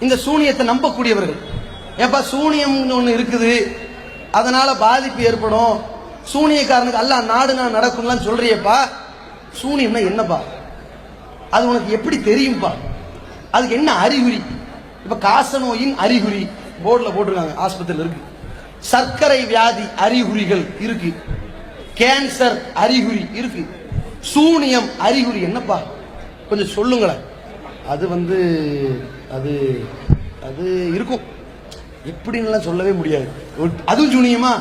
இந்த சூனியத்தை நம்பக்கூடியவர்கள். ஏப்பா சூனியம்னு ஒன்று இருக்குது? அதனால பாதிப்பு ஏற்படும். சூனியக்காரனுக்கு அல்லாஹ் நாடு நான் நடக்கும்லாம் சொல்றியப்பா. சூனியம்னா என்னப்பா? அது உனக்கு எப்படி தெரியும்ப்பா அதுக்கு என்ன அறிகுறி? இப்ப காசநோயின் அறிகுறி போர்டில் போட்டிருக்காங்க ஆஸ்பத்திரியில் இருக்கு. சர்க்கரை வியாதி அறிகுறிகள் இருக்கு. கேன்சர் அறிகுறி இருக்கு. சூனியம் அறிகுறி என்னப்பா? கொஞ்சம் சொல்லுங்களேன். அது வந்து அது அது இருக்கும். எப்படின்லாம் சொல்லவே முடியாது. அதுவும் சூனியமா?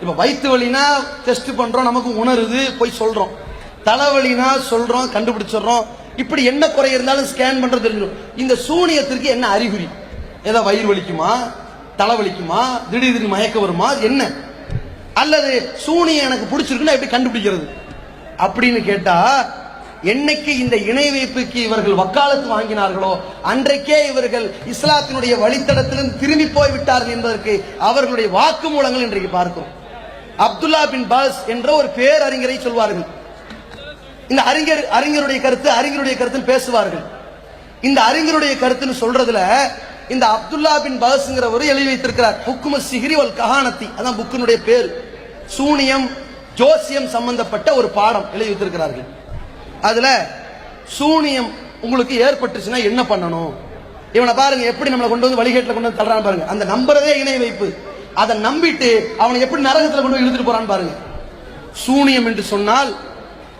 இப்போ வயிற்று வலினா டெஸ்ட் பண்ணுறோம் நமக்கு உணருது போய் சொல்கிறோம் தலைவலினா சொல்கிறோம் கண்டுபிடிச்சிடுறோம். இப்படி என்ன குறை இருந்தாலும் ஸ்கேன் பண்ணுறது தெரிஞ்சிடும். இந்த சூனியத்திற்கு என்ன அறிகுறி? ஏதோ வயிறு வலிக்குமா? தலைவலிக்குமா திடீர் திடீர்னு மயக்க வருமா? என்ன? அல்லது சூனியம் எனக்கு பிடிச்சிருக்குன்னா எப்படி கண்டுபிடிக்கிறது? அப்படின்னு கேட்டால் என்னைக்கு இந்த இணை வைப்புக்கு இவர்கள் வக்காலத்து வாங்கினார்களோ அன்றைக்கே இவர்கள் இஸ்லாத்தினுடைய வழித்தடத்திலும் திரும்பி போய்விட்டார்கள் என்பதற்கு அவர்களுடைய வாக்குமூலங்கள் இன்றைக்கு பார்க்கிறோம். அப்துல்லா பின் பாஸ் என்ற ஒரு பேரறிஞரை சொல்வார்கள். இந்த அறிஞர் அறிஞருடைய கருத்து அறிஞருடைய கருத்துன்னு பேசுவார்கள். இந்த அறிஞருடைய கருத்துன்னு சொல்றதுல இந்த அப்துல்லா பின் பாஸ்ங்கிறவர் எழுதி வைத்திருக்கிறார். புக்கும சிகிரி வல் கஹானத்தி. அதான் புக்கினுடைய பேர். சூனியம் ஜோசியம் சம்பந்தப்பட்ட ஒரு பாடம் எழுதி வைத்திருக்கிறார்கள். அதுல சூனியம் உங்களுக்கு ஏற்பட்டுச்சுன்னா என்ன பண்ணணும்? இவனை பாருங்க எப்படி நம்மளை கொண்டு வந்து வழிகேட்டில் கொண்டு வந்து தள்ளுறான்னு பாருங்க. அந்த நம்புறதே இணை வைப்பு. அதை நம்பிட்டு அவனை எப்படி நரகத்தில் கொண்டு இழுத்துட்டு போறான்னு பாருங்க. சூனியம் என்று சொன்னால்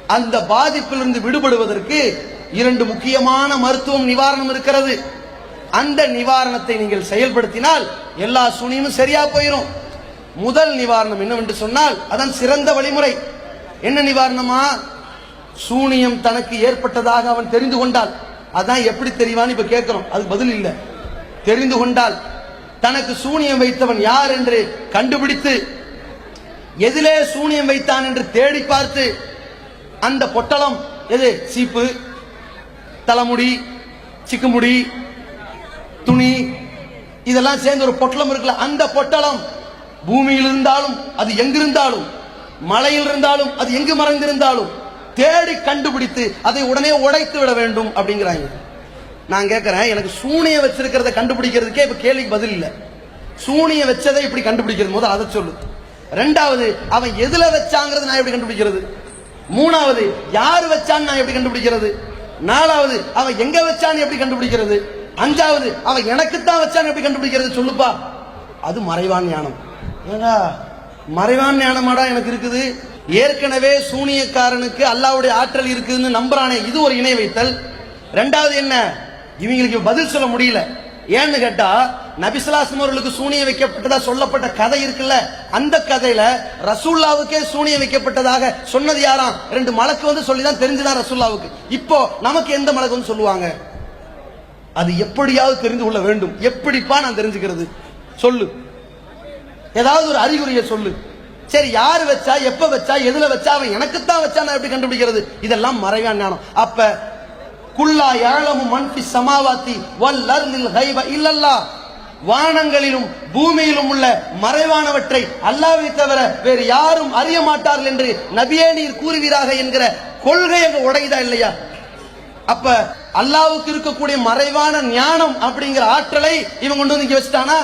அந்த பாதிப்பிலிருந்து விடுபடுவதற்கு இரண்டு முக்கியமான மருத்துவம் நிவாரணம் இருக்கிறது. அந்த நிவாரணத்தை நீங்கள் செயல்படுத்தினால் எல்லா சூனியமும் சரியா போயிடும் முதல் நிவாரணம் என்னவென்று சொன்னால் அதான் சிறந்த வழிமுறை. என்ன நிவாரணமா? சூனியம் தனக்கு ஏற்பட்டதாக அவன் தெரிந்து கொண்டால் அதான் எப்படி தெரிவான்னு இப்ப கேட்கிறோம். அது பதில் இல்லை. தெரிந்து கொண்டால் தனக்கு சூனியம் வைத்தவன் யார் என்று கண்டுபிடித்து எதிலே சூனியம் வைத்தான் என்று தேடி பார்த்து அந்த பொட்டலம் எது? சீப்பு தலைமுடி சிக்குமுடி துணி இதெல்லாம் சேர்ந்து ஒரு பொட்டலம் இருக்குல்ல அந்த பொட்டலம் பூமியில் இருந்தாலும் அது எங்கிருந்தாலும் மலையில் இருந்தாலும் அது எங்கு மறைந்திருந்தாலும் தேடி கண்டுபிடித்து அதை உடனே உடைத்து விட வேண்டும் அப்படிங்கிறாங்க. நான் கேட்குறேன் எனக்கு சூனியை வச்சிருக்கிறத கண்டுபிடிக்கிறதுக்கே இப்ப கேள்விக்கு பதில் இல்லை. சூனியை வச்சதை இப்படி கண்டுபிடிக்கிறது. முதல் அதை சொல்லு. ரெண்டாவது அவன் எதுல வச்சாங்கிறது நான் எப்படி கண்டுபிடிக்கிறது? மூணாவது யார் வச்சான்னு நான் எப்படி கண்டுபிடிக்கிறது? நாலாவது அவன் எங்க வச்சான்னு எப்படி கண்டுபிடிக்கிறது? அஞ்சாவது அவன் எனக்குத்தான் வச்சான்னு எப்படி கண்டுபிடிக்கிறது? சொல்லுப்பா. அது மறைவான் ஞானம். ஏடா மறைவான் ஞானமாடா எனக்கு இருக்குது. ஏற்கனவே சூனியக்காரனுக்கு அல்லாவுடைய ஆற்றல் இருக்குதுன்னு நம்புறானே இது ஒரு இணை வைத்தல். ரெண்டாவது என்ன? இவங்களுக்கு பதில் சொல்ல முடியல. ஏன்னு கேட்டா நபிசுலாசம் அவர்களுக்கு சூனிய வைக்கப்பட்டதா சொல்லப்பட்ட கதை இருக்குல்ல அந்த கதையில ரசூல்லாவுக்கே சூனியம் வைக்கப்பட்டதாக சொன்னது யாராம் ரெண்டு மலக்கு வந்து சொல்லிதான் தெரிஞ்சுதான் ரசூல்லாவுக்கு. இப்போ நமக்கு எந்த மலக்கு வந்து சொல்லுவாங்க? அது எப்படியாவது தெரிந்து கொள்ள வேண்டும். எப்படிப்பா நான் தெரிஞ்சுக்கிறது? சொல்லு. ஏதாவது ஒரு அறிகுறியை சொல்லு. சரி யார் வச்சா எப்ப வச்சா எதுல வச்சா அவன் எனக்குத்தான் வச்சா நான் எப்படி கண்டுபிடிக்கிறது? இதெல்லாம் மறைவான் ஞானம். அப்ப குல்லா யாழமு மன்ஃபி சமாவாத்தி வல் அர்லில் கைப இல்லல்லா வானங்களிலும் பூமியிலும் உள்ள மறைவானவற்றை அல்லாவை தவிர வேறு யாரும் அறிய மாட்டார்கள் என்று நபியே நீர் கூறுவீராக என்கிற கொள்கை அங்க உடையுதா இல்லையா? அப்ப அல்லாவுக்கு இருக்கக்கூடிய மறைவான ஞானம் அப்படிங்கிற ஆற்றலை இவன் கொண்டு வந்து இங்க வச்சுட்டானா?